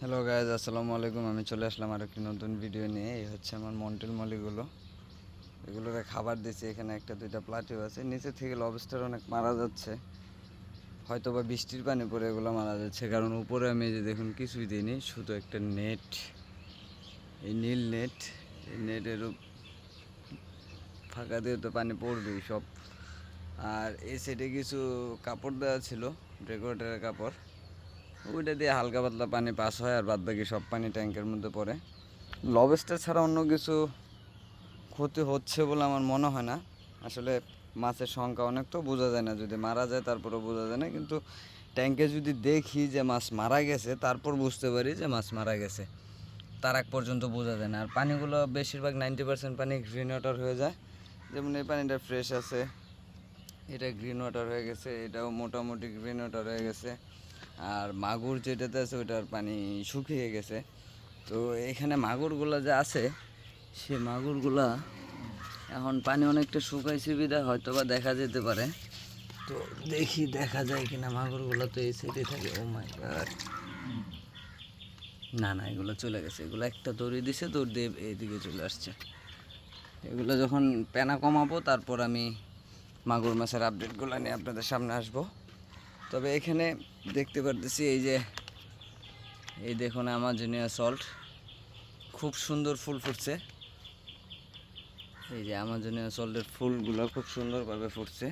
Hello guys আসসালামু আলাইকুম। আমি চলে আসলাম আর একটি নতুন ভিডিও নিয়ে। এই হচ্ছে আমার মন্টেল মলিগুলো। এগুলোকে খাবার দিচ্ছি এখানে একটা, দুইটা প্লাটিও আছে। নিচে থেকে লবস্টার অনেক মারা যাচ্ছে। হয়তো বা বৃষ্টির পানি পরে এগুলো মারা যাচ্ছে। কারণ উপরে আমি যে দেখুন, কিছুই দিইনি। শুধু একটা নেট এই নীল নেট এই নেটের ফাঁকা দিয়ে তো পানি পড়বেই সব। আর এই সাইডে কিছু কাপড় দেওয়া ছিল, ডেকোরেটারের কাপড়। ওইটা দিয়ে হালকা পাতলা পানি পাস হয় আর বাদ বাকি সব পানি ট্যাঙ্কের মধ্যে পড়ে। লবস্টার ছাড়া অন্য কিছু ক্ষতি হচ্ছে বলে আমার মনে হয় না। আসলে মাছের সংখ্যা অনেক তো বোঝা যায় না। যদি মারা যায় তারপরে বোঝা যায় না। কিন্তু ট্যাঙ্কে যদি দেখি যে মাছ মারা গেছে, তারপর বুঝতে পারি যে মাছ মারা গেছে। তার আগ পর্যন্ত বোঝা যায় না। আর পানিগুলো বেশিরভাগ নাইনটি পার্সেন্ট পানি গ্রিন ওয়াটার হয়ে যায়। যেমন এই পানিটা ফ্রেশ আছে। এটা গ্রিন ওয়াটার হয়ে গেছে। এটাও মোটামুটি গ্রিন ওয়াটার হয়ে গেছে। আর মাগুর যেটাতে আছে ওটার পানি শুকিয়ে গেছে। তো এখানে মাগুরগুলো যে আছে, সে মাগুরগুলা এখন পানি অনেকটা শুকাইছে সুবিধা হয়তো বা দেখা যেতে পারে। তো দেখি দেখা যায় কিনা মাগুরগুলো তো এই সাইডে থাকে। ও মাই গড না না, এগুলো চলে গেছে। এগুলো একটা দড়ি দিছে, দৌড় দিয়ে এইদিকে চলে আসছে। এগুলো যখন প্যানা কমাবো, তারপর আমি মাগুর মাছের আপডেটগুলো নিয়ে আপনাদের সামনে আসব। তবে এখানে দেখতে পারতেছি এই যে, এই দেখুন আমাজনিয়া সল্ট খুব সুন্দর ফুল ফুটছে। এই যে আমাজনিয়া সল্টের ফুলগুলো খুব সুন্দরভাবে ফুটছে।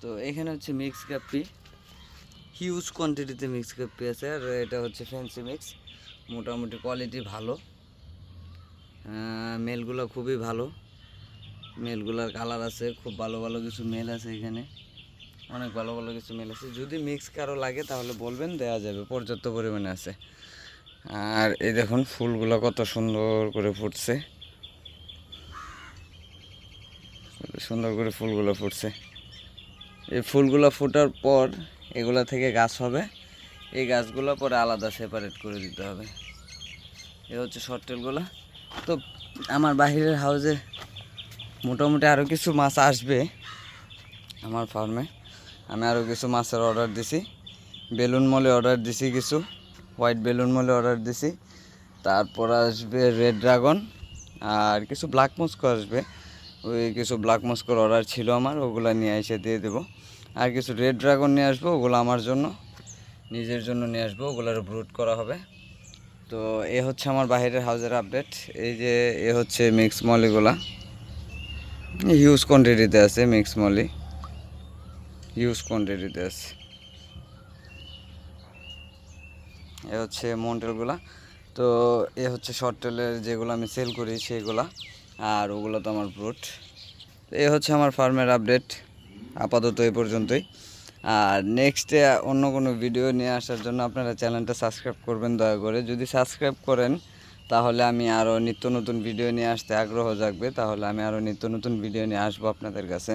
তো এখানে হচ্ছে মিক্স কাপ্পি হিউজ কোয়ান্টিটিতে মিক্স কাপ্পি আছে আর এটা হচ্ছে ফ্যান্সি মিক্স মোটামুটি কোয়ালিটি ভালো। মেলগুলো খুবই ভালো। মেলগুলার কালার আছে, খুব ভালো ভালো কিছু মেল আছে এখানে। অনেক ভালো ভালো কিছু মেল আছে যদি মিক্স কারও লাগে তাহলে বলবেন দেওয়া যাবে, পর্যাপ্ত পরিমাণে আছে। আর এই দেখুন, ফুলগুলো কত সুন্দর করে ফুটছে। সুন্দর করে ফুলগুলো ফুটছে। এই ফুলগুলো ফোটার পর এগুলা থেকে গাছ হবে। এই গাছগুলো পরে আলাদা সেপারেট করে দিতে হবে। এ হচ্ছে শর্টেলগুলো তো আমার বাহিরের হাউজে মোটামুটি আরও কিছু মাছ আসবে আমার ফার্মে আমি আরও কিছু মাছের অর্ডার দিছি। বেলুন মলে অর্ডার দিছি কিছু হোয়াইট বেলুন মলে অর্ডার দিছি। তারপর আসবে রেড ড্রাগন আর কিছু ব্ল্যাক মস্কো আসবে। ওই কিছু ব্ল্যাক মস্কোর অর্ডার ছিল আমার, ওগুলো নিয়ে এসে দিয়ে দেবো। আর কিছু রেড ড্রাগন নিয়ে আসব, ওগুলো আমার জন্য, নিজের জন্য নিয়ে আসব, ওগুলোর ব্রুট করা হবে। তো এ হচ্ছে আমার বাইরের হাউজের আপডেট এই যে, এ হচ্ছে মিক্স মলিগুলা। হিউজ কোয়ান্টিটিতে আছে মিক্স মলি। হিউজ কোয়ান্টিটিতে আছে এ হচ্ছে মন্টেলগুলা। তো এ হচ্ছে শর্ট টেলের যেগুলো আমি সেল করি সেগুলা আর ওগুলো তো আমার ব্রুট এ হচ্ছে আমার ফার্মের আপডেট আপাতত এ পর্যন্তই। আর নেক্সটে অন্য কোনো ভিডিও নিয়ে আসার জন্য আপনারা চ্যানেলটা সাবস্ক্রাইব করবেন দয়া করে। যদি সাবস্ক্রাইব করেন, তাহলে আমি আরও নিত্য নতুন ভিডিও নিয়ে আসতে আগ্রহ জাগবে। তাহলে আমি আরও নিত্য নতুন ভিডিও নিয়ে আসব আপনাদের কাছে।